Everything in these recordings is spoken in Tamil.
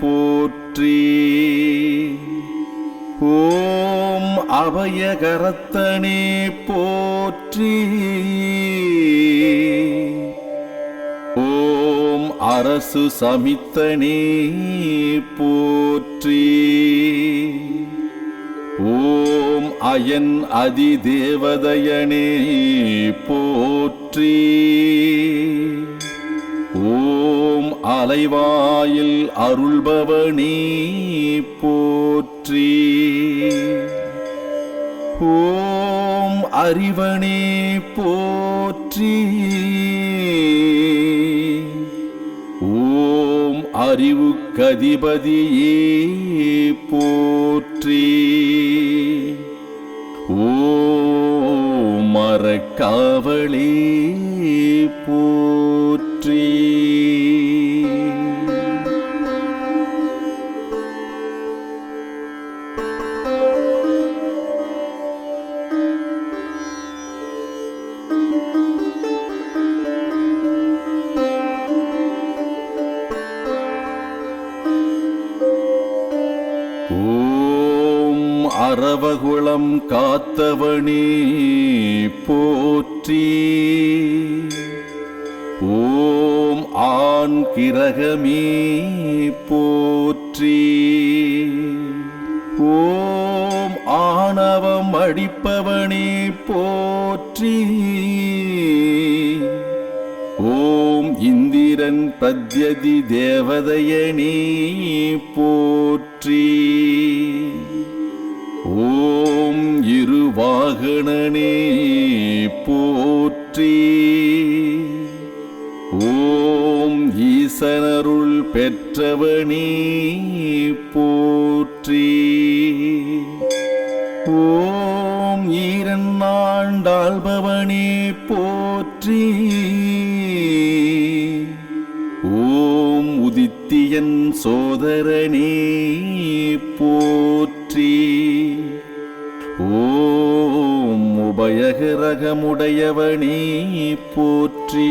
போற்றி. ஓம் அபயகரத்தனே போற்றி. ஓம் அரசு சமித்தனே போற்றி. ஓம் அயன் அதிதேவதயனே போற்றி. அலைவாயில் அருள்பவனே போற்றி. ஓம் அறிவனே போற்றி. ஓம் அறிவு கதிபதியே போற்றி. ஓ மறக்காவளே போ தவகுளம் காத்தவனே போற்றி. ஓம் ஆண் கிரகமே போற்றி. ஓம் ஆணவம் அடிப்பவனே போற்றி. ஓம் இந்திரன் பிரத்யதி தேவதையனே போற்றி. ஓம் இருவாகணனே போற்றி. ஓம் ஈசனருள் பெற்றவனே போற்றி. ஓம் ஈரன்னாண்டாள்பவனே போற்றி. ஓம் உதித்தியன் சோதரனே போற்றி. ஓம் உபயகிரகமுடையவனே போற்றி.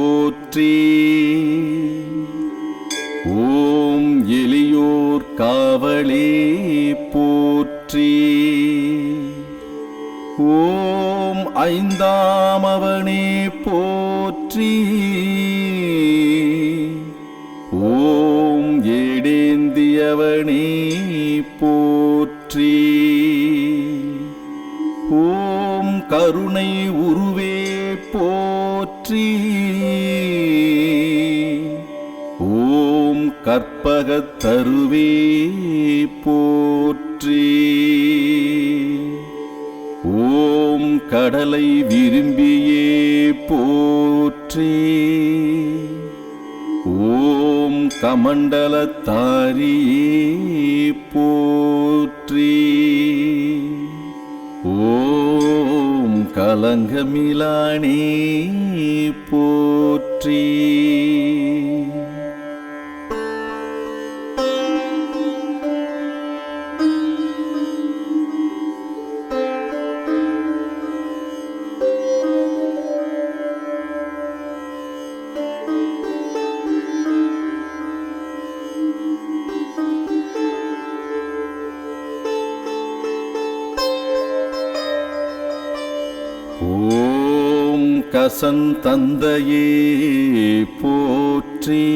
போற்றி ஓம் எளியோர் காவலே போற்றி. ஓம் ஐந்தாமவனே போற்றி. கற்பகத்தருவே போற்றி. ஓம் கடலை விரும்பியே போற்றி. ஓம் கமண்டலத்தாரியே போற்றி. ஓம் கலங்கமிலானே போற்றி. அரசன் கசந்தந்தையே போற்றி.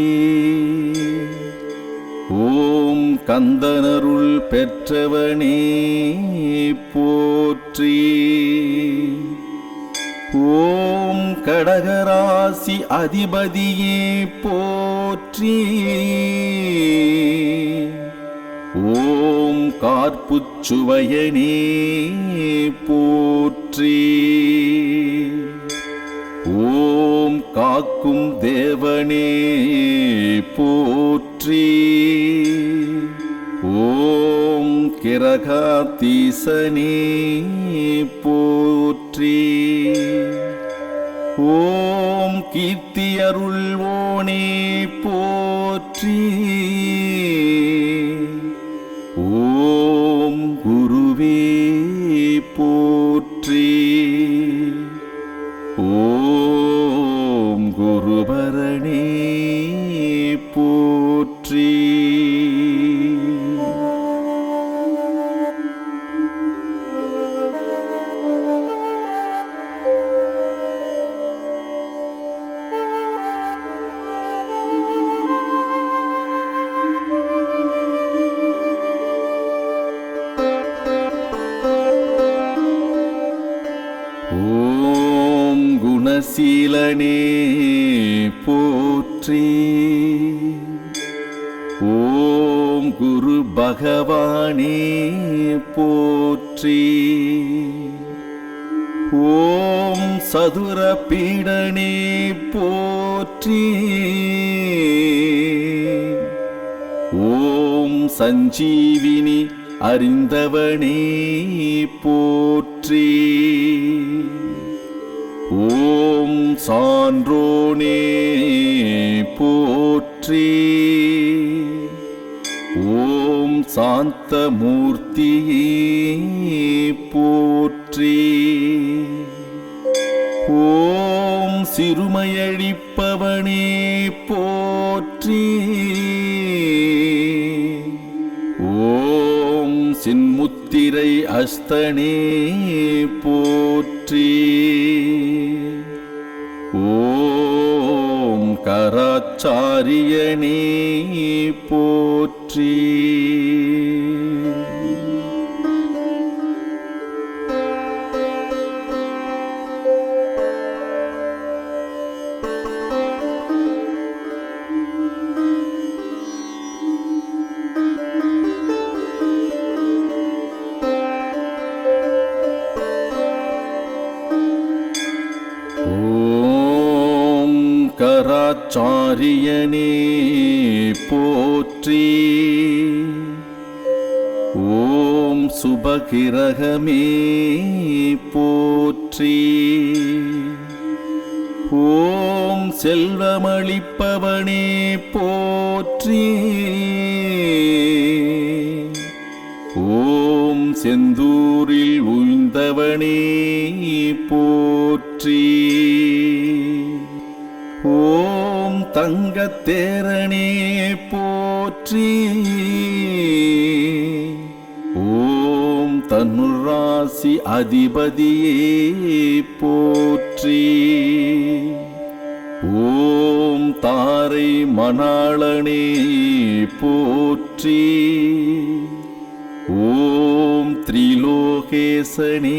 ஓம் கந்தனருள் பெற்றவனே போற்றி. ஓம் கடகராசி அதிபதியே போற்றி. ஓம் கார்புச்சுவயனே போற்றி. ஓம் காக்கும் தேவனே போற்றி. ஓம் கிரகாத்தீசனே போற்றி. ஓம் கீர்த்தி அருள்வோனே போற்றி. குணசீலனே போற்றி. ஓம் குரு பகவானே போற்றி. ஓம் சதுர பீடனே போற்றி. ஓம் சஞ்சீவினி அறிந்தவனே போற்றி. சான்றோனே போற்றி. ஓம் சாந்தமூர்த்தியே போற்றி. ஓம் சிறுமையழிப்பவனே போற்றி. ஓம் சின்முத்திரை அஸ்தனே போற்றி. கராச்சாரியனே போற்றி. கராச்சாரியனே போற்றி. ஓம் சுபகிரகமே போற்றி. ஓம் செல்வமளிப்பவனே போற்றி. ஓம் செந்தூரில் உய்ந்தவனே போற்றி. ஓம் தங்கத்தேரனே போற்றி. ஓம் தன்னுராசி அதிபதியே போற்றி. ஓம் தாரை மணாளனே போற்றி. ஓம் திரிலோகேசனே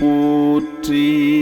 போற்றி.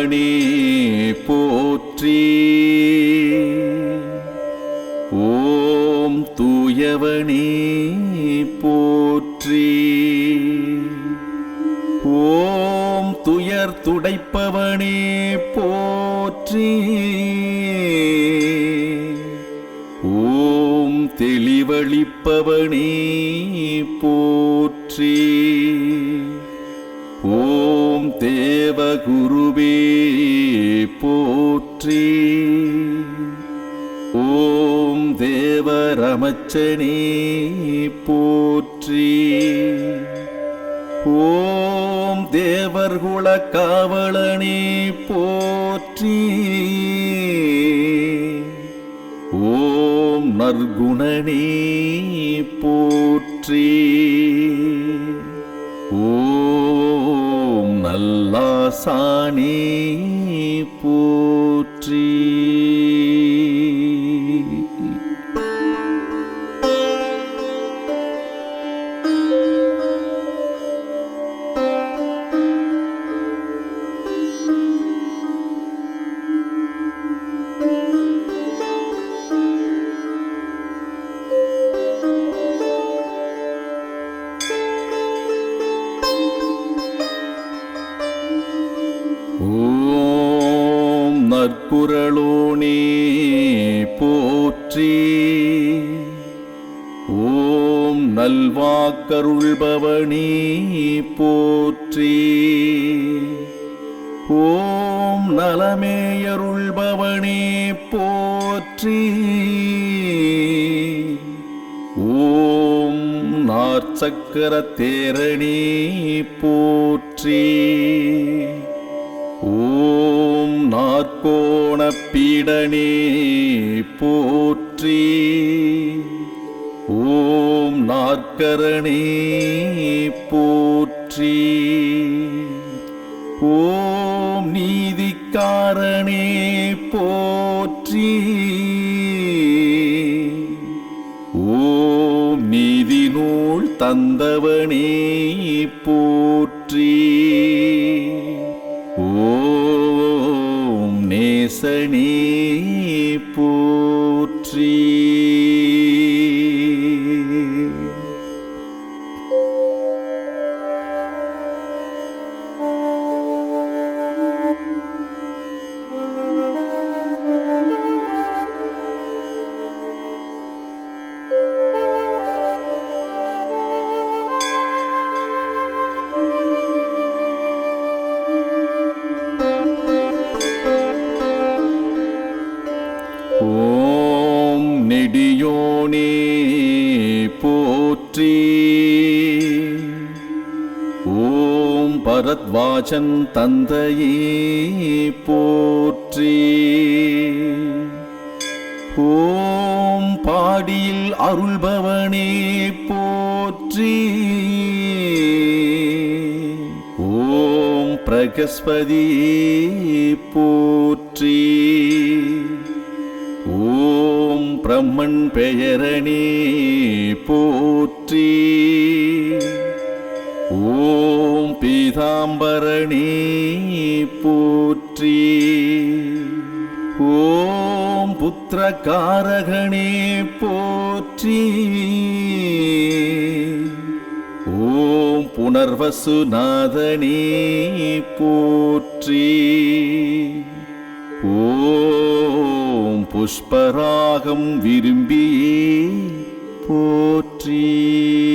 தீதழிப்பவனே போற்றி. ஓம் தூயவனே போற்றி. ஓம் துயர் துடைப்பவனே போற்றி. ஓம் தெளிவளிப்பவனே போற்றி. குருவே போற்றி. ஓம் தேவரமச்சனே போற்றி. ஓம் தேவர்குல காவலனே போற்றி. ஓம் நற்குணனே போற்றி. العالمين நற்குரலோனே போற்றி. ஓம் நல்வாக்கருள்பவனே போற்றி. ஓம் நலமேயருள்பவனே போற்றி. ஓம் நாற்சக்கர தேரணி போற்றி. ஓம் பீடனே போற்றி. ஓம் நாற்கரணே போற்றி. ஓம் நீதிக்காரனே போற்றி. ஓம் நீதி நூல் தந்தவனே போற்றி. பரத்வாஜன் தந்தையே போற்றி. ஓம் பாடியில் அருள்பவனே போற்றி. ஓம் பிரகஸ்பதியே போற்றி. ஓம் பிரம்மன் பெயரணே போற்றி. பீதாம்பரணே போற்றி. ஓம் புத்திரகாரகணே போற்றி. ஓம் புனர்வசுநாதனே போற்றி. ஓம் புஷ்பராகம் விரும்பியே போற்றி.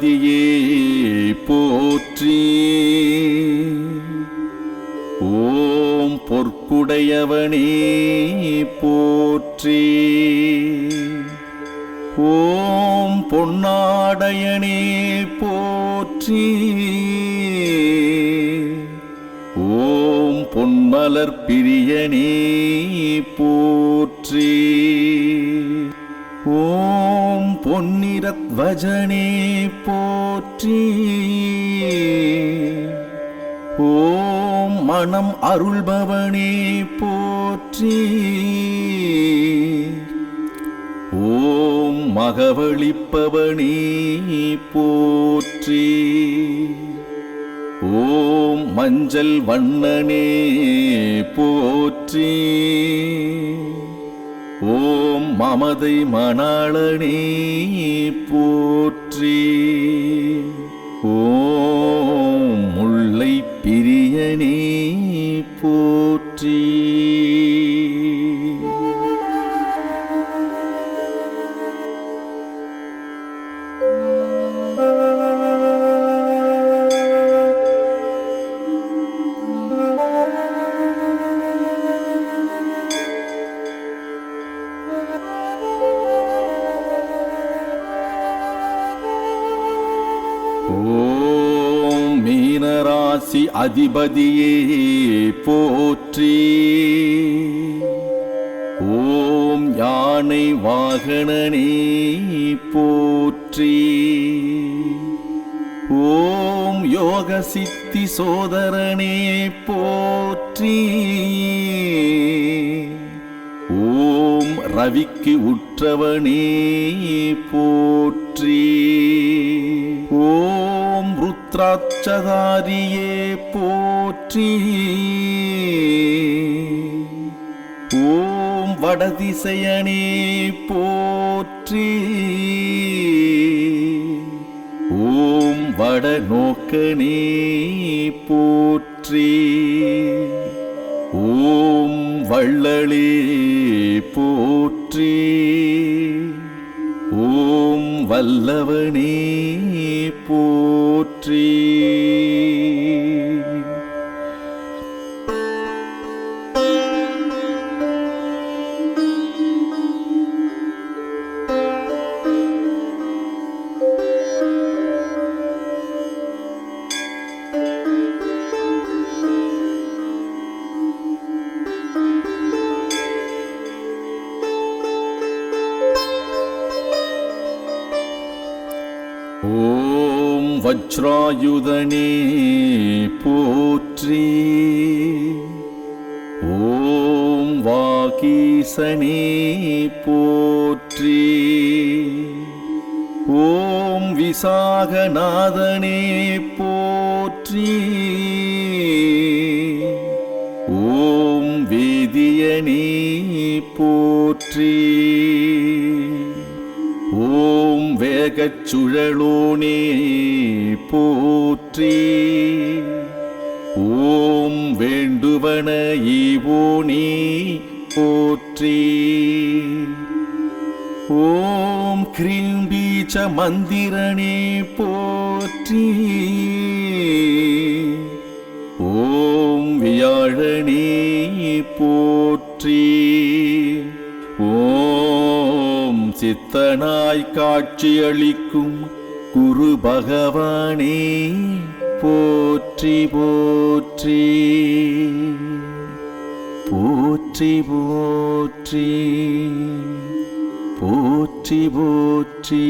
புரட்டாதிபதியே போற்றி. ஓம் பொற்குடையவனே போற்றி. ஓம் பொன்னாடையனே போற்றி. ஓம் பொன்மலர் பிரியனே போற்றி. பொன்னிறத்வஜனே போற்றி. ஓம் மனம் அருள்பவனே போற்றி. ஓம் மகவழிப்பவனே போற்றி. ஓம் மஞ்சள் வண்ணனே போற்றி. ஓம் மமதை மணாளனே போற்றி. ஓம் முல்லை பிரியனே போற்றி. ஓம் மீனராசி அதிபதியே போற்றி. ஓம் யானை வாகனனே போற்றி. ஓம் யோக சித்தி சோதரனே போற்றி. ஓம் ரவிக்கு உற்றவனே போற்றி. திராட்சதாரியே போற்றி. ஓம் வடதிசையனே போற்றி. ஓம் வடநோக்கனே போற்றி. ஓம் வள்ளலே போற்றி. ஓம் வல்லவனே போ போற்றி வஜ்ராயுதனே போற்றி. ஓம் வாகீசனே போற்றி. ஓம் விசாகநாதனே போற்றி. ஓம் வேதியனே போற்றி. உலகச் சுழலோனே போற்றி. ஓம் வேண்டுவன ஈவோனே போற்றி. ஓம் கிரீம் பீச்ச மந்திரனே போற்றி. ஓம் வியாழனே போற்றி. சித்தனாய் காட்சியளிக்கும் குரு பகவானே போற்றி போற்றி. போற்றி போற்றி. போற்றி போற்றி.